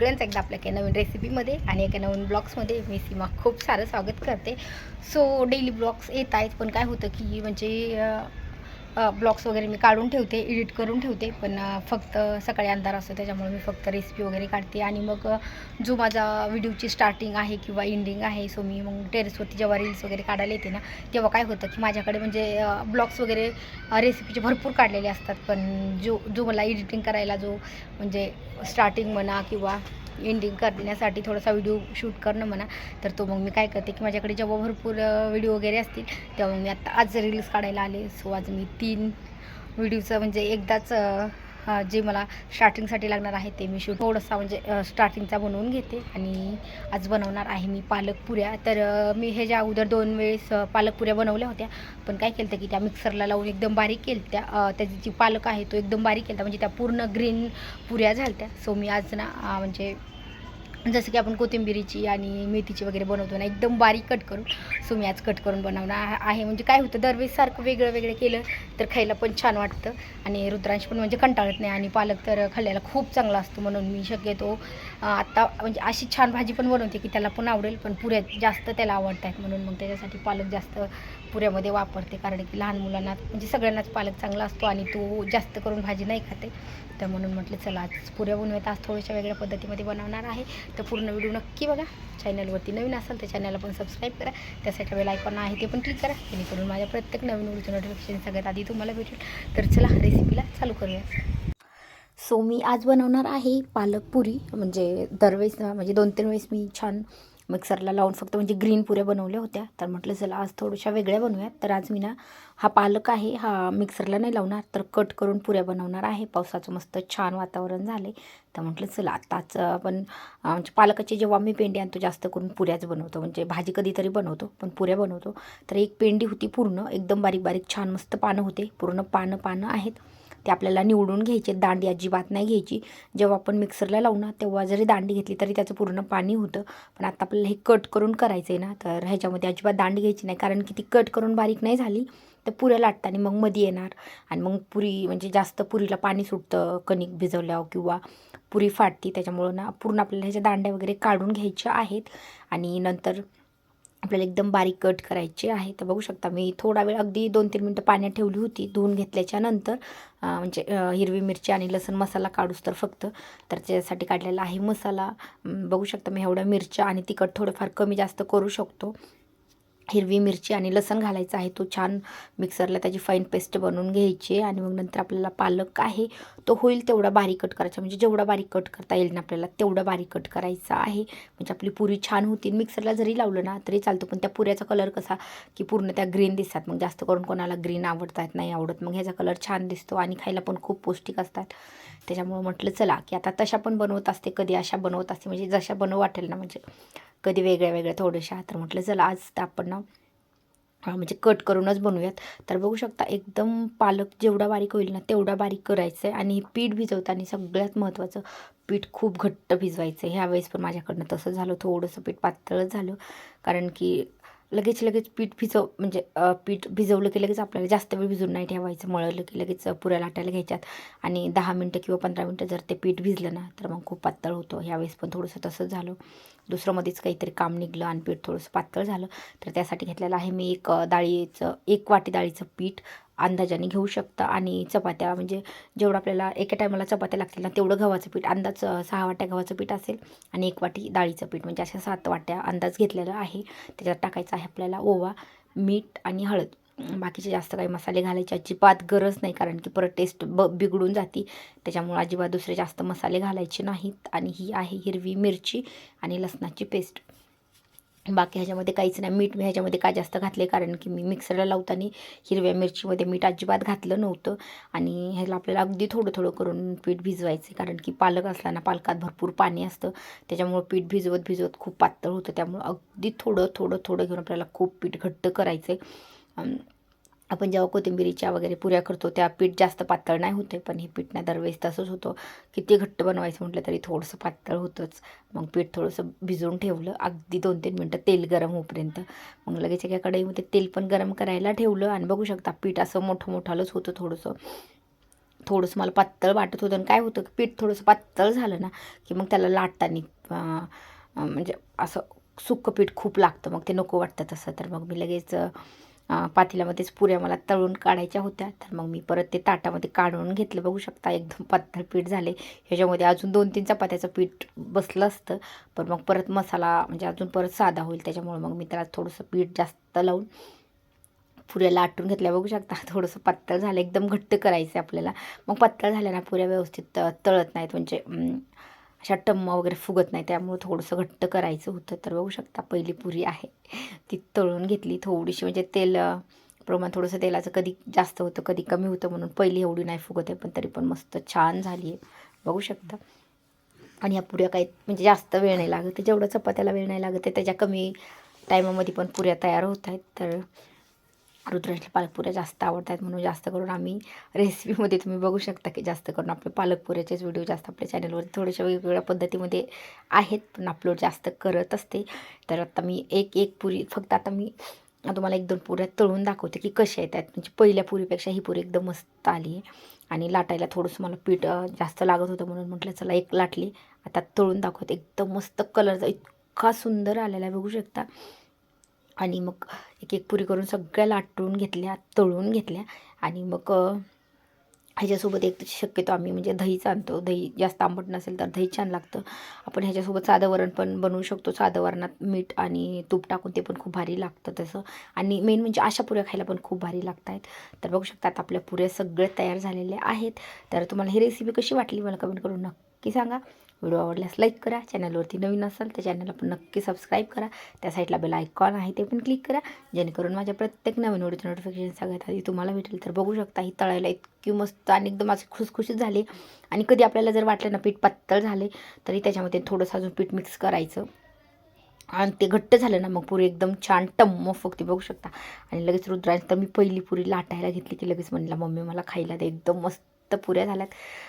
सगळ्यांचं एकदा आपल्या एका नवीन रेसिपीमध्ये आणि एका नवीन ब्लॉग्समध्ये मी सीमा खूप सारं स्वागत करते. सो डेली ब्लॉग्स येत आहेत पण काय होतं की म्हणजे ब्लॉग्स वगैरे मी काढून ठेवते एडिट करून ठेवते पण फक्त सकाळी अंधार असतो त्याच्यामुळे मी फक्त रेसिपी वगैरे काढते. आणि मग जो माझा व्हिडिओची स्टार्टिंग आहे किंवा एंडिंग आहे सो मी मग टेरेसवरती जेव्हा रील्स वगैरे काढायला येते ना तेव्हा काय होतं की माझ्याकडे म्हणजे ब्लॉग्स वगैरे रेसिपीचे भरपूर काढलेले असतात. पण जो जो मला एडिटिंग करायला जो म्हणजे स्टार्टिंग म्हणा किंवा एंडिंग करण्यासाठी थोडासा व्हिडिओ शूट करणं म्हणा तर तो मग मी काय करते की माझ्याकडे जेव्हा भरपूर व्हिडिओ वगैरे असतील तेव्हा मी आता आज रील्स काढायला आले. सो आज मी तीन व्हिडिओचं म्हणजे एकदाच जे मला स्टार्टिंगसाठी लागणार आहे ते मी शूट थोडंसा म्हणजे स्टार्टिंगचा बनवून घेते. आणि आज बनवणार आहे मी पालक पुऱ्या तर मी हे ह्याच्या अगोदर दोन वेळेस पालक पुऱ्या बनवल्या होत्या पण काय केलं की त्या मिक्सरला लावून एकदम बारीक केलं त्या त्याची जी पालक आहे तो एकदम बारीक केला म्हणजे त्या पूर्ण ग्रीन पुऱ्या झाल्या सो मी आज ना म्हणजे जसं की आपण कोथिंबिरीची आणि मेथीची वगैरे बनवतो ना एकदम बारीक कट करून सो मी आज कट करून बनवणार आहे. म्हणजे काय होतं दरवेळेस सारखं वेगळं वेगळं केलं तर खायला पण छान वाटतं आणि रुद्रांश पण म्हणजे कंटाळत नाही आणि पालक तर खाल्ल्याला खूप चांगला असतो म्हणून मी शक्यतो आत्ता म्हणजे अशी छान भाजी पण बनवते की त्याला पण आवडेल पण पुऱ्या जास्त त्याला आवडत आहेत म्हणून मग त्याच्यासाठी पालक जास्त पुऱ्यामध्ये वापरते. कारण की लहान मुलांना म्हणजे सगळ्यांनाच पालक चांगला असतो आणि तो जास्त करून भाजी नाही खाते. तर म्हणून म्हटलं चला आज पुऱ्या बनवत आज थोड्याशा वेगळ्या पद्धतीमध्ये बनवणार आहे. तर पूर्ण व्हिडिओ नक्की बघा. चॅनलवरती नवीन असाल तर चॅनलला पण सबस्क्राईब करा. त्यासाठी वेळ आयकॉन आहे ते पण क्लिक करा. जेणेकरून माझ्या प्रत्येक नवीन व्हिडिओचं नोटिफिकेशन सगळ्यात आधी तुम्हाला भेटेल. तर चला रेसिपीला चालू करूया. सो मी आज बनवणार आहे पालक पुरी. म्हणजे दरवेळेस म्हणजे दोन तीन वेळेस मी छान मिक्सरला लावून फक्त म्हणजे ग्रीन पुऱ्या बनवल्या होत्या. तर म्हटलं चला आज थोड्याशा वेगळ्या बनवूयात. तर आज मी ना हा पालक आहे हा मिक्सरला नाही लावणार तर कट करून पुऱ्या बनवणार आहे. पावसाचं मस्त छान वातावरण झाले तर म्हटलं चला आत्ताच आपण म्हणजे पालकाची जेव्हा मी पेंडी आणतो जास्त करून पुऱ्याच बनवतो. म्हणजे भाजी कधीतरी बनवतो पण पुऱ्या बनवतो. तर एक पेंडी होती पूर्ण एकदम बारीक बारीक छान मस्त पानं होते. पूर्ण पानं पानं आहेत. ते आपल्याला निवडून घ्यायचे. दांडी अजिबात नाही घ्यायची. जेव्हा आपण मिक्सरला लावू ना तेव्हा जरी दांडी घेतली तरी त्याचं पूर्ण पाणी होतं. पण आता आपल्याला हे कट करून करायचं आहे ना तर ह्याच्यामध्ये अजिबात दांडी घ्यायची नाही. कारण की ती कट करून बारीक नाही झाली तर पुऱ्या लाटताना मग मध्ये येणार. आणि मग पुरी म्हणजे जास्त पुरीला पाणी सुटतं कणिक भिजवल्यावर किंवा पुरी फाटती. त्याच्यामुळं ना पूर्ण आपल्याला ह्याच्या दांड्या वगैरे काढून घ्यायच्या आहेत. आणि नंतर आपल्याला एकदम बारीक कट करायचे आहे. तर बघू शकता मी थोडा वेळ अगदी दोन तीन मिनटं पाण्यात ठेवली होती. धुवून घेतल्याच्या नंतर म्हणजे हिरवी मिरची आणि लसूण मसाला काढूस तर फक्त. तर त्याच्यासाठी काढलेला आहे मसाला. बघू शकता मी एवढ्या मिरच्या आणि तिखट थोडंफार कमी जास्त करू शकतो. हिरवी मिरची आणि लसण घालायचं आहे. तो छान मिक्सरला त्याची फाईन पेस्ट बनवून घ्यायची आहे आणि मग नंतर आपल्याला पालक आहे तो होईल तेवढा बारीक कट करायचा. म्हणजे जेवढा बारीक कट करता येईल ना आपल्याला तेवढा बारीक कट करायचा आहे. म्हणजे आपली पुरी छान होती. मिक्सरला जरी लावलं ना तरी चालतं पण त्या पुऱ्याचा कलर कसा की पूर्ण त्या ग्रीन दिसतात. मग जास्त करून कोणाला ग्रीन आवडतात नाही आवडत मग ह्याचा कलर छान दिसतो आणि खायला पण खूप पौष्टिक असतात. त्याच्यामुळं म्हटलं चला की आता तशा पण बनवत असते कधी अशा बनवत असते. म्हणजे जशा बनव वाटेल ना म्हणजे कधी वेगळ्या वेगळ्या थोड्याशा तर म्हटलं चला आज तर आपण ना म्हणजे कट करूनच बनवूयात. तर बघू शकता एकदम पालक जेवढा बारीक होईल ना तेवढा बारीक करायचं आहे आणि पीठ भिजवताना सगळ्यात महत्त्वाचं पीठ खूप घट्ट भिजवायचं. आहे ह्यावेळेस पण माझ्याकडनं तसं झालं. थोडंसं पीठ पातळच झालं. कारण की लगेच लगेच पीठ भिजव म्हणजे पीठ भिजवलं की लगेच आपल्याला जास्त वेळ भिजून नाही ठेवायचं. मळलं की लगेच पुऱ्या लाटायला घ्यायच्यात. आणि दहा मिनटं किंवा पंधरा मिनटं जर ते पीठ भिजलं ना तर मग खूप पातळ होतो. ह्यावेळेस पण थोडंसं तसंच झालं. दुसरं मध्येच काहीतरी काम निघलं आणि पीठ थोडंसं पातळ झालं तर त्यासाठी घेतलेलं आहे मी एक डाळीचं एक वाटी डाळीचं पीठ अंदाजाने घेऊ शकता आणि चपात्या म्हणजे जेवढं आपल्याला एका टायमाला चपात्या लागतील ना तेवढं गव्हाचं पीठ अंदाज सहा वाट्या गव्हाचं पीठ असेल आणि एक वाटी डाळीचं पीठ म्हणजे अशा सात वाट्या अंदाज घेतलेला आहे. त्याच्यात टाकायचं आहे आपल्याला ओवा मीठ आणि हळद. बाकीचे जास्त काही मसाले घालायची अजिबात गरज नाही कारण की परत टेस्ट ब बिघडून जाती. त्याच्यामुळे अजिबात दुसरे जास्त मसाले घालायचे नाहीत. आणि ही आहे हिरवी मिरची आणि लसणाची पेस्ट बाकी ह्याच्यामध्ये काहीच नाही. मीठ मी ह्याच्यामध्ये काय जास्त घातले? कारण की मी मिक्सरला लावताना हिरव्या मिरचीमध्ये मीठ अजिबात घातलं नव्हतं. आणि ह्याला आपल्याला अगदी थोडं थोडं करून पीठ भिजवायचं कारण की पालक असला ना पालकात भरपूर पाणी असतं. त्याच्यामुळं पीठ भिजवत भिजवत खूप पातळ होतं. त्यामुळं अगदी थोडं थोडं थोडं घेऊन आपल्याला खूप पीठ घट्ट करायचं आहे आपण जेव्हा कोथिंबिरीच्या वगैरे पुऱ्या करतो त्या पीठ जास्त पातळ नाही होते पण हे पीठ ना दरवेळेस तसंच होतं. किती घट्ट बनवायचं म्हटलं तरी थोडंसं पातळ होतंच. मग पीठ थोडंसं भिजवून ठेवलं अगदी दोन तीन मिनटं तेल गरम होईपर्यंत मग लगेच एका कढईमध्ये तेल पण गरम करायला ठेवलं आणि बघू शकता पीठ असं मोठं मोठालंच होतं थोडंसं. थोडंसं मला पातळ वाटत होतं आणि काय होतं की पीठ थोडंसं पातळ झालं ना की मग त्याला लाटताना म्हणजे असं सुक्कं पीठ खूप लागतं मग ते नको वाटतं तसं. तर मग मी लगेच पातेल्यामध्येच पुऱ्या मला तळून काढायच्या होत्या. तर मग मी परत ते ताटामध्ये काढून घेतलं. बघू शकता एकदम पातळ पीठ झाले. ह्याच्यामध्ये अजून दोन तीन चपात्याचं पीठ बसलं असतं. पण मग परत मसाला म्हणजे अजून परत साधा होईल. त्याच्यामुळे मग मी त्याला थोडंसं पीठ जास्त लावून पुऱ्या लाटून घेतल्या. बघू शकता थोडंसं पातळ झालं. एकदम घट्ट करायचं आहे आपल्याला. मग पातळ झाल्या ना पुऱ्या व्यवस्थित तळत नाहीत. म्हणजे अशा टम्मा वगैरे फुगत नाही. त्यामुळं थोडंसं घट्ट करायचं होतं. तर बघू शकता पहिली पुरी आहे. ती तळून घेतली थोडीशी. म्हणजे तेल प्रमाण थोडंसं तेलाचं कधी जास्त होतं कधी कमी होतं म्हणून पहिली एवढी नाही फुगत आहे. पण तरी पण मस्त छान झाली आहे बघू शकता. आणि ह्या पुऱ्या काही म्हणजे जास्त वेळ नाही लागत. जेवढं चपात्याला वेळ नाही लागत आहे त्याच्या कमी टायमामध्ये पण पुऱ्या तयार होत आहेत. तर रुद्राजला पालकपुऱ्या जास्त आवडतात म्हणून जास्त करून आम्ही रेसिपीमध्ये तुम्ही बघू शकता की जास्त करून आपले पालकपुऱ्याचेच व्हिडिओ जास्त आपल्या चॅनलवर थोड्याशा वेगवेगळ्या पद्धतीमध्ये आहेत पण अपलोड जास्त करत असते. तर आता मी एक एक पुरी फक्त आता मी तुम्हाला एक दोन पुऱ्या तळून दाखवते की कशा येतात म्हणजे पहिल्या पुरीपेक्षा ही पुरी एकदम मस्त आली आहे आणि लाटायला थोडंसं मला पीठ जास्त लागत होतं म्हणून म्हटलं चला एक लाटली. आता तळून दाखवते. एकदम मस्त कलरचा इतका सुंदर आलेला बघू शकता. आणि मग एक एक पुरी करून सगळ्या लाटून घेतल्या तळून घेतल्या आणि मग ह्याच्यासोबत एक शक्यतो आम्ही म्हणजे दहीच आणतो दही जास्त आंबट नसेल तर दही छान लागतं. आपण ह्याच्यासोबत साधं वरण पण बनवू शकतो. साधं वरणात मीठ आणि तूप टाकून ते पण खूप भारी लागतं तसं. आणि मेन म्हणजे अशा पुऱ्या खायला पण खूप भारी लागत आहेत तर बघू शकतात आपल्या पुऱ्या सगळे तयार झालेले आहेत. तर तुम्हाला ही रेसिपी कशी वाटली मला कमेंट करून नक्की सांगा. व्हिडिओ आवडल्यास लाईक करा चॅनलवरती नवीन असाल तर चॅनलला पण नक्की सबस्क्राईब करा. त्या साईडला बेल आयकॉन आहे ते पण क्लिक करा. जेणेकरून माझ्या प्रत्येक नवीन व्हिडिओचं नोटिफिकेशन सगळ्यात आधी तुम्हाला भेटेल. तर बघू शकता ही तळायला इतकी मस्त आणि एकदम असं खुसखुशीत झाली. आणि कधी आपल्याला जर वाटलं ना पीठ पातळ झाले तरी त्याच्यामध्ये थोडंसं अजून पीठ मिक्स करायचं. आणि ते घट्ट झालं ना मग पुरी एकदम छान टम्म फुगते बघू शकता. आणि लगेच रुद्रांश तर मी पहिली पुरी लाटायला घेतली की लगेच म्हणला मम्मी मला खायला दे. एकदम मस्त पुऱ्या झाल्यात.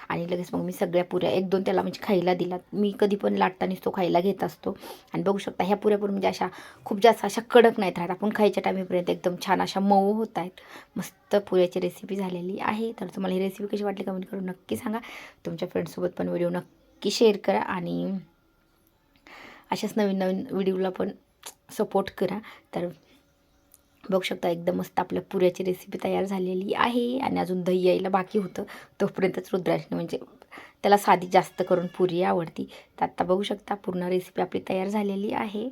आणि लगेच मग मी सगळ्या पुऱ्या एक दोन त्याला म्हणजे खायला दिलात. मी कधी पण लाटतानीच तो खायला घेत असतो. आणि बघू शकता ह्या पुऱ्या पण म्हणजे अशा खूप जास्त अशा कडक नाहीत राहत. आपण खायच्या टायमीपर्यंत एकदम छान अशा मऊ होत आहेत. मस्त पुऱ्याची रेसिपी झालेली आहे. तर तुम्हाला ही रेसिपी कशी वाटली कमेंट करून नक्की सांगा. तुमच्या फ्रेंड्ससोबत पण व्हिडिओ नक्की शेअर करा. आणि अशाच नवीन नवीन व्हिडिओला पण सपोर्ट करा. तर बघू शकता एकदम मस्त आपल्या पुऱ्याची रेसिपी तयार झालेली आहे आणि अजून दही यायला बाकी होतं. तोपर्यंतच रुद्राजने म्हणजे त्याला साधी जास्त करून पुरी आवडती. तर आत्ता बघू शकता पूर्ण रेसिपी आपली तयार झालेली आहे.